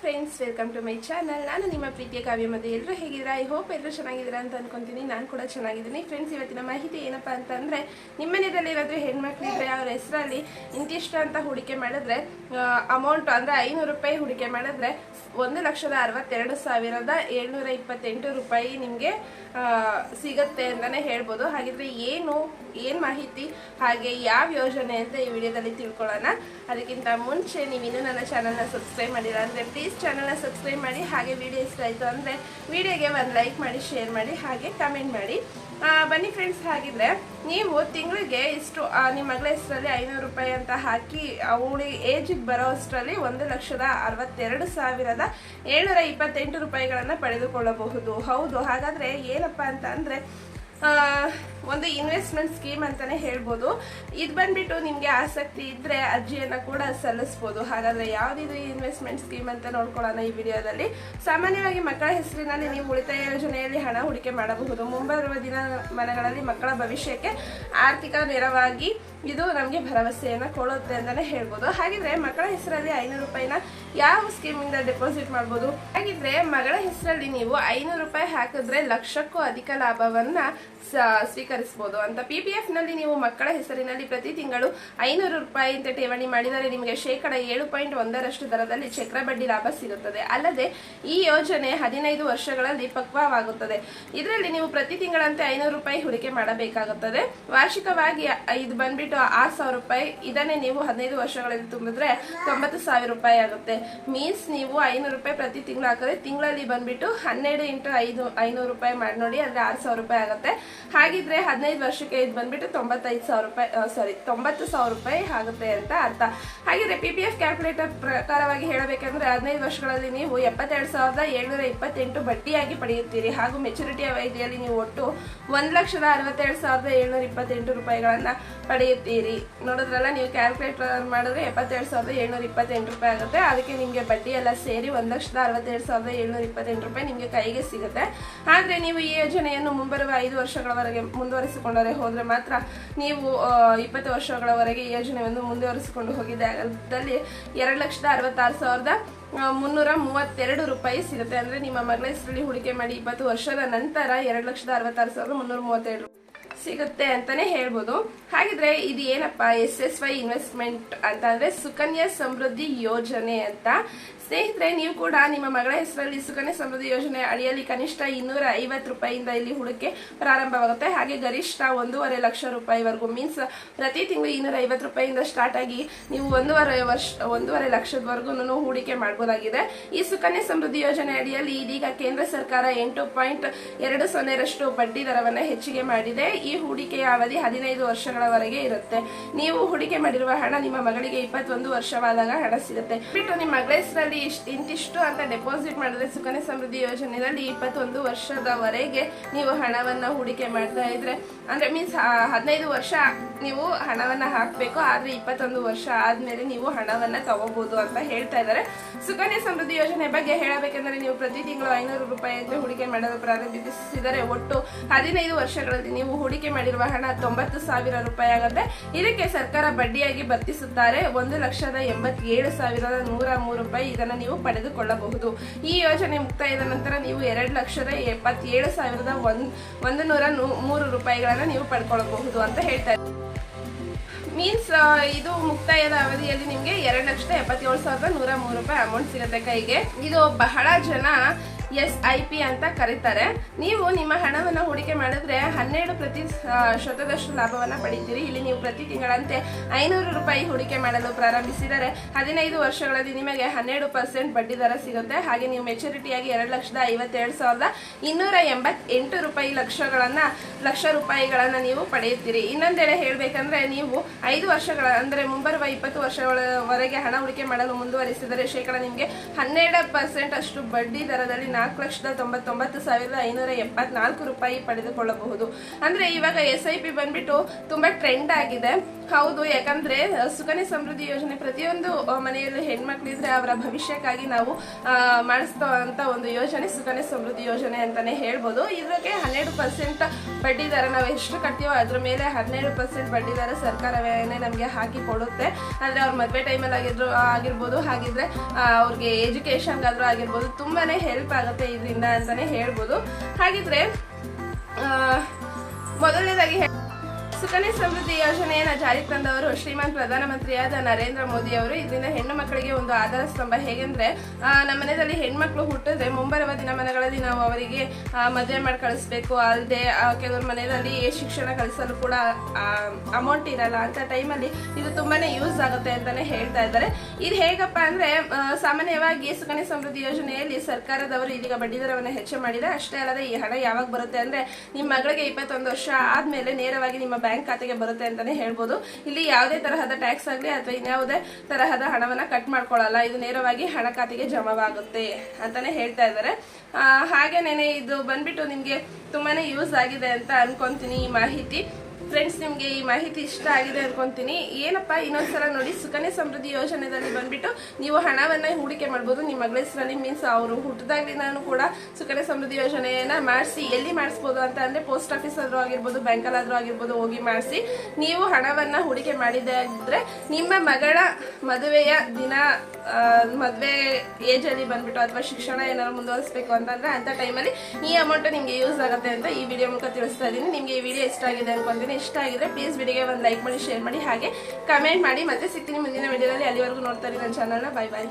Friends welcome to my channel ನಾನು ನಿಮ್ಮ ಪ್ರೀತಿಯ ಕಾವ್ಯ ಮತ್ತೆ ಎಲ್ಲರೂ ಹೇಗಿದ್ದೀರಾ? ಐ ಹೋಪ್ ಎಲ್ಲರೂ ಚೆನ್ನಾಗಿದ್ದೀರಾ ಅಂತ ಅನ್ಕೊಂತೀನಿ. ನಾನು ಕೂಡ ಚೆನ್ನಾಗಿದ್ದೀನಿ. ಫ್ರೆಂಡ್ಸ್ ಇವತ್ತಿನ ಮಾಹಿತಿ ಏನಪ್ಪಾ ಅಂತಂದರೆ, ನಿಮ್ಮ ಮನೆಯಲ್ಲಿ ಏನಾದರೂ ಹೆಣ್ಮಕ್ಳಿದ್ರೆ ಅವ್ರ ಹೆಸರಲ್ಲಿ ಇಂತಿಷ್ಟು ಅಂತ ಹೂಡಿಕೆ ಮಾಡಿದ್ರೆ ಅಮೌಂಟ್ ಅಂದರೆ ಐನೂರು ರೂಪಾಯಿ ಹೂಡಿಕೆ ಮಾಡಿದ್ರೆ, ಒಂದು ಲಕ್ಷದ ಅರವತ್ತೆರಡು ಸಾವಿರದ ಏಳ್ನೂರ ಇಪ್ಪತ್ತೆಂಟು ರೂಪಾಯಿ ನಿಮಗೆ ಸಿಗತ್ತೆ ಅಂತಲೇ ಹೇಳ್ಬೋದು. ಹಾಗಿದ್ರೆ ಏನು ಏನು ಮಾಹಿತಿ, ಹಾಗೆ ಯಾವ ಯೋಜನೆ ಅಂತ ಈ ವಿಡಿಯೋದಲ್ಲಿ ತಿಳ್ಕೊಳ್ಳೋಣ. ಅದಕ್ಕಿಂತ ಮುಂಚೆ ನೀವು ಇನ್ನೂ ನನ್ನ ಚಾನಲ್ನ ಸಬ್ಸ್ಕ್ರೈಬ್ ಮಾಡಿಲ್ಲ ಅಂದರೆ ಪ್ಲೀಸ್ ಚಾನಲ್ನ ಸಬ್ಸ್ಕ್ರೈಬ್ ಮಾಡಿ, ಹಾಗೆ ವಿಡಿಯೋ ಇಷ್ಟ ಆಯಿತು ಅಂದರೆ ವಿಡಿಯೋಗೆ ಒಂದು ಲೈಕ್ ಮಾಡಿ ಶೇರ್ ಮಾಡಿ, ಹಾಗೆ ಕಮೆಂಟ್ ಮಾಡಿ. ಬನ್ನಿ ಫ್ರೆಂಡ್ಸ್ ಹಾಗಿದ್ರೆ ನೀವು ತಿಂಗಳಿಗೆ ಇಷ್ಟು ನಿಮ್ಮ ಮಗಳ ಹೆಸರಲ್ಲಿ ಐನೂರು ರೂಪಾಯಿ ಅಂತ ಹಾಕಿ, ಅವಳಿ ಏಜಿಗೆ ಬರೋ ಅಷ್ಟರಲ್ಲಿ ಒಂದು ಲಕ್ಷದ ಅರವತ್ತೆರಡು ಸಾವಿರದ ಏಳ್ನೂರ ಇಪ್ಪತ್ತೆಂಟು ರೂಪಾಯಿಗಳನ್ನು ಪಡೆದುಕೊಳ್ಳಬಹುದು. ಹೌದು, ಹಾಗಾದರೆ ಏನಪ್ಪ ಅಂತ ಅಂದ್ರೆ ಒಂದು ಇನ್ವೆಸ್ಟ್ಮೆಂಟ್ ಸ್ಕೀಮ್ ಅಂತಾನೆ ಹೇಳ್ಬೋದು. ಇದು ಬಂದ್ಬಿಟ್ಟು ನಿಮಗೆ ಆಸಕ್ತಿ ಇದ್ದರೆ ಅರ್ಜಿಯನ್ನು ಕೂಡ ಸಲ್ಲಿಸ್ಬೋದು. ಹಾಗಾದ್ರೆ ಯಾವ್ದಿದು ಇನ್ವೆಸ್ಟ್ಮೆಂಟ್ ಸ್ಕೀಮ್ ಅಂತ ನೋಡ್ಕೊಳ್ಳೋಣ ಈ ವಿಡಿಯೋದಲ್ಲಿ. ಸಾಮಾನ್ಯವಾಗಿ ಮಕ್ಕಳ ಹೆಸರಿನಲ್ಲಿ ನೀವು ಉಳಿತಾಯ ಯೋಜನೆಯಲ್ಲಿ ಹಣ ಹೂಡಿಕೆ ಮಾಡಬಹುದು. ಮುಂಬರುವ ದಿನಮಾನಗಳಲ್ಲಿ ಮಕ್ಕಳ ಭವಿಷ್ಯಕ್ಕೆ ಆರ್ಥಿಕ ನೆರವಾಗಿ ಇದು ನಮಗೆ ಭರವಸೆಯನ್ನು ಕೊಡುತ್ತೆ ಅಂತಲೇ ಹೇಳ್ಬೋದು. ಹಾಗಿದ್ರೆ ಮಕ್ಕಳ ಹೆಸರಲ್ಲಿ ಐನೂರು ರೂಪಾಯಿನ ಯಾವ ಸ್ಕೀಮಿಂದ ಡೆಪಾಸಿಟ್ ಮಾಡ್ಬೋದು? ಹಾಗಿದ್ರೆ ಮಗಳ ಹೆಸರಲ್ಲಿ ನೀವು ಐನೂರು ರೂಪಾಯಿ ಹಾಕಿದ್ರೆ ಲಕ್ಷಕ್ಕೂ ಅಧಿಕ ಲಾಭವನ್ನು ಸ್ವೀಕರಿಸ್ಬೋದು ಅಂತ ಪಿ ಪಿ ಎಫ್ನಲ್ಲಿ ನೀವು ಮಕ್ಕಳ ಹೆಸರಿನಲ್ಲಿ ಪ್ರತಿ ತಿಂಗಳು ಐನೂರು ರೂಪಾಯಿ ಅಂತ ಠೇವಣಿ ಮಾಡಿದರೆ ನಿಮಗೆ ಶೇಕಡ ಏಳು ಪಾಯಿಂಟ್ ಒಂದರಷ್ಟು ದರದಲ್ಲಿ ಚಕ್ರ ಬಡ್ಡಿ ಲಾಭ ಸಿಗುತ್ತದೆ. ಅಲ್ಲದೆ ಈ ಯೋಜನೆ ಹದಿನೈದು ವರ್ಷಗಳಲ್ಲಿ ಪಕ್ವವಾಗುತ್ತದೆ. ಇದರಲ್ಲಿ ನೀವು ಪ್ರತಿ ತಿಂಗಳಂತೆ ಐನೂರು ರೂಪಾಯಿ ಹೂಡಿಕೆ ಮಾಡಬೇಕಾಗುತ್ತದೆ. ವಾರ್ಷಿಕವಾಗಿ ಇದು ಬಂದ್ಬಿಟ್ಟು ಆರು ಸಾವಿರ ರೂಪಾಯಿ ಇದನ್ನೇ ನೀವು ಹದಿನೈದು ವರ್ಷಗಳಲ್ಲಿ ತುಂಬಿದ್ರೆ ತೊಂಬತ್ತು ಸಾವಿರ ರೂಪಾಯಿ ಆಗುತ್ತೆ. ಮೀನ್ಸ್ ನೀವು ಐನೂರು ರೂಪಾಯಿ ಪ್ರತಿ ತಿಂಗಳು ಹಾಕಿದ್ರೆ ತಿಂಗಳಲ್ಲಿ ಬಂದ್ಬಿಟ್ಟು ಹನ್ನೆರಡು ಇಂಟು ಐದು, ಐನೂರು ರೂಪಾಯಿ ಮಾಡಿ ನೋಡಿ ಅಂದ್ರೆ ಆರು ಸಾವಿರ ರೂಪಾಯಿ ಆಗುತ್ತೆ. ಹಾಗಿದ್ರೆ ಹದಿನೈದು ವರ್ಷಕ್ಕೆ ಇದು ಬಂದ್ಬಿಟ್ಟು ತೊಂಬತ್ತೈದು ಸಾವಿರ ರೂಪಾಯಿ ಸಾರಿ ತೊಂಬತ್ತು ಸಾವಿರ ರೂಪಾಯಿ ಆಗುತ್ತೆ ಅಂತ ಅರ್ಥ. ಹಾಗಿದ್ರೆ ಪಿ ಪಿ ಎಫ್ ಕ್ಯಾಲ್ಕುಲೇಟರ್ ಪ್ರಕಾರವಾಗಿ ಹೇಳಬೇಕಂದ್ರೆ ಹದಿನೈದು ವರ್ಷಗಳಲ್ಲಿ ನೀವು ಎಪ್ಪತ್ತೆರಡು ಸಾವಿರದ ಏಳ್ನೂರ ಇಪ್ಪತ್ತೆಂಟು ಬಡ್ಡಿಯಾಗಿ ಪಡೆಯುತ್ತೀರಿ. ಹಾಗೂ ಮೆಚುರಿಟಿ ಅವಧಿಯಲ್ಲಿ ನೀವು ಒಟ್ಟು ಒಂದು ಲಕ್ಷದ ಅರವತ್ತೆರಡು ಸಾವಿರದ ಏಳ್ನೂರ ಇಪ್ಪತ್ತೆಂಟು ರೂಪಾಯಿಗಳನ್ನ ಪಡೆಯುತ್ತೀರಿ. ನೋಡಿದ್ರಲ್ಲ, ನೀವು ಕ್ಯಾಲ್ಕುಲೇಟರ್ ಮಾಡಿದ್ರೆ ಎಪ್ಪತ್ತೆರಡು ಸಾವಿರದ ಏಳ್ನೂರ ಇಪ್ಪತ್ತೆಂಟು ರೂಪಾಯಿ ಆಗುತ್ತೆ. ಅದಕ್ಕೆ ನಿಮಗೆ ಬಡ್ಡಿ ಎಲ್ಲ ಸೇರಿ ಒಂದು ಲಕ್ಷದ ಅರವತ್ತೆರಡು ಸಾವಿರದ ಏಳ್ನೂರ ಇಪ್ಪತ್ತೆಂಟು ರೂಪಾಯಿ ನಿಮಗೆ ಕೈಗೆ ಸಿಗುತ್ತೆ. ಆದರೆ ನೀವು ಈ ಯೋಜನೆಯನ್ನು ಮುಂಬರುವ ಐದು ವರ್ಷಗಳವರೆಗೆ ಮುಂದುವರಿಸಿಕೊಂಡರೆ ಹೋದರೆ ಮಾತ್ರ ನೀವು ಇಪ್ಪತ್ತು ವರ್ಷಗಳವರೆಗೆ ಈ ಯೋಜನೆಯನ್ನು ಮುಂದುವರಿಸಿಕೊಂಡು ಹೋಗಿದ್ದಲ್ಲಿ ಎರಡು ಲಕ್ಷದ ಅರವತ್ತಾರು ಸಾವಿರದ ಮುನ್ನೂರ ಮೂವತ್ತೆರಡು ರೂಪಾಯಿ ಸಿಗುತ್ತೆ. ಅಂದ್ರೆ ನಿಮ್ಮ ಮಗಳ ಹೆಸರಲ್ಲಿ ಹೂಡಿಕೆ ಮಾಡಿ ಇಪ್ಪತ್ತು ವರ್ಷದ ನಂತರ ಎರಡು ಲಕ್ಷದ ಅರವತ್ತಾರು ಸಾವಿರದ ಮುನ್ನೂರ ಮೂವತ್ತೆರಡು ಸಿಗುತ್ತೆ ಅಂತಾನೆ ಹೇಳ್ಬೋದು. ಹಾಗಿದ್ರೆ ಇದು ಏನಪ್ಪ ಎಸ್ ಎಸ್ ವೈ ಇನ್ವೆಸ್ಟ್ಮೆಂಟ್ ಅಂತ ಅಂದ್ರೆ ಸುಕನ್ಯಾ ಸಮೃದ್ಧಿ ಯೋಜನೆ ಅಂತ. ಸ್ನೇಹಿತರೆ, ನೀವು ಕೂಡ ನಿಮ್ಮ ಮಗಳ ಹೆಸರಲ್ಲಿ ಸುಕನ್ಯಾ ಸಮೃದ್ಧಿ ಯೋಜನೆ ಅಡಿಯಲ್ಲಿ ಕನಿಷ್ಠ ಇನ್ನೂರ ಐವತ್ತು ರೂಪಾಯಿಯಿಂದ ಇಲ್ಲಿ ಹೂಡಿಕೆ ಪ್ರಾರಂಭವಾಗುತ್ತೆ. ಹಾಗೆ ಗರಿಷ್ಠ ಒಂದೂವರೆ ಲಕ್ಷ ರೂಪಾಯಿವರೆಗೂ ಮೀನ್ಸ್ ಪ್ರತಿ ತಿಂಗಳು ಇನ್ನೂರ ಐವತ್ತು ರೂಪಾಯಿಯಿಂದ ಸ್ಟಾರ್ಟ್ ಆಗಿ ನೀವು ಒಂದೂವರೆ ವರ್ಷ, ಒಂದೂವರೆ ಲಕ್ಷದವರೆಗೂ ಹೂಡಿಕೆ ಮಾಡಬಹುದಾಗಿದೆ ಈ ಸುಕನ್ಯಾ ಸಮೃದ್ಧಿ ಯೋಜನೆ ಅಡಿಯಲ್ಲಿ ಇದೀಗ ಕೇಂದ್ರ ಸರ್ಕಾರ ಎಂಟು ಪಾಯಿಂಟ್ ಎರಡು ಸೊನ್ನೆರಷ್ಟು ಬಡ್ಡಿ ದರವನ್ನು ಹೆಚ್ಚಿಗೆ ಮಾಡಿದೆ. ಈ ಹೂಡಿಕೆಯ ಅವಧಿ ಹದಿನೈದು ವರ್ಷಗಳವರೆಗೆ ಇರುತ್ತೆ. ನೀವು ಹೂಡಿಕೆ ಮಾಡಿರುವ ಹಣ ನಿಮ್ಮ ಮಗಳಿಗೆ ಇಪ್ಪತ್ತೊಂದು ವರ್ಷವಾದಾಗ ಹಣ ಸಿಗುತ್ತೆ. ಬಿಟ್ಟು ನಿಮ್ಮ ಮಗಳ ಹೆಸರಲ್ಲಿ ಇಷ್ಟ್- ಇಂತಿಷ್ಟು ಅಂತ ಡೆಪಾಸಿಟ್ ಮಾಡಿದ್ರೆ ಸುಕನ್ಯಾ ಸಮೃದ್ಧಿ ಯೋಜನೆಯಲ್ಲಿ ಇಪ್ಪತ್ತೊಂದು ವರ್ಷದವರೆಗೆ ನೀವು ಹಣವನ್ನ ಹೂಡಿಕೆ ಮಾಡ್ತಾ ಇದ್ರೆ. ಅಂದ್ರೆ ಮೀನ್ಸ್ ಹದಿನೈದು ವರ್ಷ ನೀವು ಹಣವನ್ನ ಹಾಕಬೇಕು, ಆದ್ರೆ ಇಪ್ಪತ್ತೊಂದು ವರ್ಷ ಆದ್ಮೇಲೆ ನೀವು ಹಣವನ್ನ ತಗೋಬಹುದು ಅಂತ ಹೇಳ್ತಾ ಇದ್ದಾರೆ. ಸುಕನ್ಯಾ ಸಮೃದ್ಧಿ ಯೋಜನೆ ಬಗ್ಗೆ ಹೇಳಬೇಕೆಂದ್ರೆ ನೀವು ಪ್ರತಿ ತಿಂಗಳು ಐನೂರು ರೂಪಾಯಿ ಹೂಡಿಕೆ ಮಾಡಲು ಪ್ರಾರಂಭಿಸಿದರೆ ಒಟ್ಟು ಹದಿನೈದು ವರ್ಷಗಳಲ್ಲಿ ನೀವು ಹೂಡಿಕೆ ಮಾಡಿರುವ ಹಣ ತೊಂಬತ್ತು ಸಾವಿರ ರೂಪಾಯಿ ಆಗುತ್ತೆ. ಇದಕ್ಕೆ ಸರ್ಕಾರ ಬಡ್ಡಿಯಾಗಿ ಭರ್ತಿಸುತ್ತಾರೆ ಒಂದು ಲಕ್ಷದ ಎಂಬತ್ತೇಳು ಸಾವಿರದ ನೂರ ಮೂರು ರೂಪಾಯಿ ಇದನ್ನು ನೀವು ಪಡೆದುಕೊಳ್ಳಬಹುದು. ಈ ಯೋಜನೆ ಮುಕ್ತಾಯದ ನಂತರ ನೀವು ಎರಡು ಲಕ್ಷದ ಎಪ್ಪತ್ತೇಳು ಸಾವಿರದ ಒಂದ್ ಒಂದು ನೂರ ಮೂರು ರೂಪಾಯಿಗಳನ್ನು ನೀವು ಪಡ್ಕೊಳ್ಳಬಹುದು ಅಂತ ಹೇಳ್ತಾರೆ ಮೀನ್ಸ್ ಇದು ಮುಕ್ತಾಯದ ಅವಧಿಯಲ್ಲಿ ನಿಮಗೆ ಎರಡು ಲಕ್ಷದ ಎಪ್ಪತ್ತೇಳು ಸಾವಿರದ ನೂರ ಮೂರು ರೂಪಾಯಿ ಅಮೌಂಟ್ ಸಿಗುತ್ತೆ ಕೈಗೆ. ಇದು ಬಹಳ ಜನ ಎಸ್ ಐ ಪಿ ಅಂತ ಕರೀತಾರೆ. ನೀವು ನಿಮ್ಮ ಹಣವನ್ನು ಹೂಡಿಕೆ ಮಾಡಿದ್ರೆ ಹನ್ನೆರಡು ಪ್ರತಿ ಶತದಷ್ಟು ಲಾಭವನ್ನ ಪಡಿತೀರಿ. ಇಲ್ಲಿ ನೀವು ಪ್ರತಿ ತಿಂಗಳಂತೆ ಐನೂರು ರೂಪಾಯಿ ಹೂಡಿಕೆ ಮಾಡಲು ಪ್ರಾರಂಭಿಸಿದರೆ ಹದಿನೈದು ವರ್ಷಗಳಲ್ಲಿ ನಿಮಗೆ ಹನ್ನೆರಡು ಪರ್ಸೆಂಟ್ ಬಡ್ಡಿ ದರ ಸಿಗುತ್ತೆ. ಹಾಗೆ ನೀವು ಮೆಚುರಿಟಿಯಾಗಿ ಎರಡು ಲಕ್ಷದ ಐವತ್ತೆರಡು ಸಾವಿರದ ಇನ್ನೂರ ಎಂಬತ್ತೆಂಟು ರೂಪಾಯಿ ಲಕ್ಷಗಳನ್ನ, ಲಕ್ಷ ರೂಪಾಯಿಗಳನ್ನ ನೀವು ಪಡೆಯುತ್ತೀರಿ. ಇನ್ನೊಂದೆಡೆ ಹೇಳಬೇಕಂದ್ರೆ ನೀವು ಐದು ವರ್ಷಗಳ, ಅಂದ್ರೆ ಮುಂಬರುವ ಇಪ್ಪತ್ತು ವರ್ಷಗಳವರೆಗೆ ಹಣ ಹೂಡಿಕೆ ಮಾಡಲು ಮುಂದುವರಿಸಿದರೆ ಶೇಕಡ ನಿಮಗೆ ಹನ್ನೆರಡು ಪರ್ಸೆಂಟ್ ಅಷ್ಟು ಬಡ್ಡಿ ದರದಲ್ಲಿ ನಾಲ್ಕು ಲಕ್ಷದ ತೊಂಬತ್ತೊಂಬತ್ತು ಸಾವಿರದ ಐನೂರ ಎಪ್ಪತ್ನಾಲ್ಕು ರೂಪಾಯಿ ಪಡೆದುಕೊಳ್ಳಬಹುದು. ಅಂದರೆ ಇವಾಗ ಎಸ್ ಐ ಪಿ ಬಂದ್ಬಿಟ್ಟು ತುಂಬ ಟ್ರೆಂಡ್ ಆಗಿದೆ. ಹೌದು, ಯಾಕಂದ್ರೆ ಸುಕನ್ಯ ಸಮೃದ್ಧಿ ಯೋಜನೆ ಪ್ರತಿಯೊಂದು ಮನೆಯಲ್ಲಿ ಹೆಣ್ಮಕ್ಳಿದ್ರೆ ಅವರ ಭವಿಷ್ಯಕ್ಕಾಗಿ ನಾವು ಮಾಡಿಸ್ತಾ ಒಂದು ಯೋಜನೆ ಸುಕನ್ಯಾ ಸಮೃದ್ಧಿ ಯೋಜನೆ ಅಂತಾನೆ ಹೇಳ್ಬೋದು. ಇದಕ್ಕೆ ಹನ್ನೆರಡು ಪರ್ಸೆಂಟ್ ಬಡ್ಡಿ ದರ ನಾವು ಎಷ್ಟು ಕಟ್ತೀವೋ ಅದ್ರ ಮೇಲೆ ಹನ್ನೆರಡು ಪರ್ಸೆಂಟ್ ಬಡ್ಡಿ ದರ ಸರ್ಕಾರವೇ ನಮಗೆ ಹಾಕಿ ಕೊಡುತ್ತೆ. ಅಂದ್ರೆ ಅವ್ರ ಮದುವೆ ಟೈಮಲ್ಲಿ ಆಗಿದ್ರು ಆಗಿರ್ಬೋದು, ಹಾಗಿದ್ರೆ ಅವ್ರಿಗೆ ಎಜುಕೇಶನ್ಗಾದ್ರೂ ಆಗಿರ್ಬೋದು, ತುಂಬಾನೇ ಹೆಲ್ಪ್ ಆಗುತ್ತೆ ಇದರಿಂದ ಅಂತಾನೆ ಹೇಳ್ಬೋದು. ಹಾಗಿದ್ರೆ ಮೊದಲನೇದಾಗಿ ಸುಕನ್ಯಾ ಸಮೃದ್ಧಿ ಯೋಜನೆಯನ್ನು ಜಾರಿಗೆ ತಂದವರು ಶ್ರೀಮಾನ್ ಪ್ರಧಾನಮಂತ್ರಿಯಾದ ನರೇಂದ್ರ ಮೋದಿ ಅವರು. ಇದರಿಂದ ಹೆಣ್ಣು ಮಕ್ಕಳಿಗೆ ಒಂದು ಆಧಾರ ಸ್ತಂಭ. ಹೇಗೆಂದ್ರೆ ನಮ್ಮ ಮನೆಯಲ್ಲಿ ಹೆಣ್ಮಕ್ಳು ಹುಟ್ಟಿದ್ರೆ ಮುಂಬರುವ ದಿನಮಾನಗಳಲ್ಲಿ ನಾವು ಅವರಿಗೆ ಮದುವೆ ಮಾಡಿ ಕಳಿಸ್ಬೇಕು. ಅಲ್ಲದೆ ಕೆಲವ್ರ ಮನೆಯಲ್ಲಿ ಶಿಕ್ಷಣ ಕಲಿಸಲು ಕೂಡ ಅಮೌಂಟ್ ಇರಲ್ಲ. ಅಂತ ಟೈಮಲ್ಲಿ ಇದು ತುಂಬಾನೇ ಯೂಸ್ ಆಗುತ್ತೆ ಅಂತಾನೆ ಹೇಳ್ತಾ ಇದ್ದಾರೆ. ಇದು ಹೇಗಪ್ಪ ಅಂದ್ರೆ ಸಾಮಾನ್ಯವಾಗಿ ಸುಕನ್ಯಾ ಸಮೃದ್ಧಿ ಯೋಜನೆಯಲ್ಲಿ ಸರ್ಕಾರದವರು ಇದೀಗ ಬಡ್ಡಿದರವನ್ನು ಹೆಚ್ಚು ಮಾಡಿದೆ ಅಷ್ಟೇ ಅಲ್ಲದೆ ಈ ಹಣ ಯಾವಾಗ ಬರುತ್ತೆ ಅಂದ್ರೆ, ನಿಮ್ಮ ಮಗಳಿಗೆ ಇಪ್ಪತ್ತೊಂದು ವರ್ಷ ಆದ್ಮೇಲೆ ನೇರವಾಗಿ ನಿಮ್ಮ ಬ್ಯಾಂಕ್ ಖಾತೆಗೆ ಬರುತ್ತೆ ಅಂತಾನೆ ಹೇಳ್ಬೋದು. ಇಲ್ಲಿ ಯಾವುದೇ ತರಹದ ಟ್ಯಾಕ್ಸ್ ಆಗಲಿ ಅಥವಾ ಇನ್ಯಾವುದೇ ತರಹದ ಹಣವನ್ನ ಕಟ್ ಮಾಡ್ಕೊಳ್ಳಲ್ಲ ಇದು ನೇರವಾಗಿ ಹಣ ಖಾತೆಗೆ ಜಮಾವಾಗುತ್ತೆ ಅಂತಾನೆ ಹೇಳ್ತಾ ಇದ್ದಾರೆ. ಹಾಗೆನೇ ಇದು ಬಂದ್ಬಿಟ್ಟು ನಿಮಗೆ ತುಂಬಾನೇ ಯೂಸ್ ಆಗಿದೆ ಅಂತ ಅನ್ಕೊಂತೀನಿ ಈ ಮಾಹಿತಿ. ಫ್ರೆಂಡ್ಸ್ ನಿಮಗೆ ಈ ಮಾಹಿತಿ ಇಷ್ಟ ಆಗಿದೆ ಅನ್ಕೊಂತೀನಿ. ಏನಪ್ಪ, ಇನ್ನೊಂದ್ಸಲ ನೋಡಿ ಸುಕನ್ಯಾ ಸಮೃದ್ಧಿ ಯೋಜನೆಯಲ್ಲಿ ಬಂದ್ಬಿಟ್ಟು ನೀವು ಹಣವನ್ನು ಹೂಡಿಕೆ ಮಾಡ್ಬೋದು. ನಿಮ್ಮ ಮಗಳ ಹೆಸರಲ್ಲಿ ಮೀನ್ಸ್ ಅವರು ಹುಟ್ಟಿದಾಗ್ಲಿಂದನೂ ಕೂಡ ಸುಕನ್ಯಾ ಸಮೃದ್ಧಿ ಯೋಜನೆಯನ್ನ ಮಾಡಿಸಿ, ಎಲ್ಲಿ ಮಾಡಿಸ್ಬೋದು ಅಂತ ಅಂದರೆ ಪೋಸ್ಟ್ ಆಫೀಸ್ ಆದರೂ ಆಗಿರ್ಬೋದು ಬ್ಯಾಂಕಲ್ಲಾದರೂ ಆಗಿರ್ಬೋದು, ಹೋಗಿ ಮಾಡಿಸಿ. ನೀವು ಹಣವನ್ನು ಹೂಡಿಕೆ ಮಾಡಿದ್ರೆ ನಿಮ್ಮ ಮಗಳ ಮದುವೆಯ ದಿನ ಮದುವೆ ಏಜಲ್ಲಿ ಬಂದ್ಬಿಟ್ಟು ಅಥವಾ ಶಿಕ್ಷಣ ಏನಾದ್ರು ಮುಂದುವರಿಸಬೇಕು ಅಂತಂದರೆ ಅಂಥ ಟೈಮಲ್ಲಿ ಈ ಅಮೌಂಟ್ ನಿಮಗೆ ಯೂಸ್ ಆಗುತ್ತೆ ಅಂತ ಈ ವಿಡಿಯೋ ಮೂಲಕ ತಿಳಿಸ್ತಾ ಇದ್ದೀನಿ. ನಿಮಗೆ ಈ ವಿಡಿಯೋ ಇಷ್ಟ ಆಗಿದೆ ಅನ್ಕೊಂತೀನಿ. ಇಷ್ಟ ಆಗಿದ್ರೆ ಪ್ಲೀಸ್ ವಿಡಿಯೋಗೆ ಒಂದು ಲೈಕ್ ಮಾಡಿ ಶೇರ್ ಮಾಡಿ, ಹಾಗೆ ಕಮೆಂಟ್ ಮಾಡಿ. ಮತ್ತೆ ಸಿಗ್ತೀನಿ ಮುಂದಿನ ವಿಡಿಯೋದಲ್ಲಿ ಅಲ್ಲಿವರೆಗೂ ನೋಡ್ತಾ ಇರಿ ನನ್ನ ಚಾನಲ್ನ ಬೈ ಬಾಯ್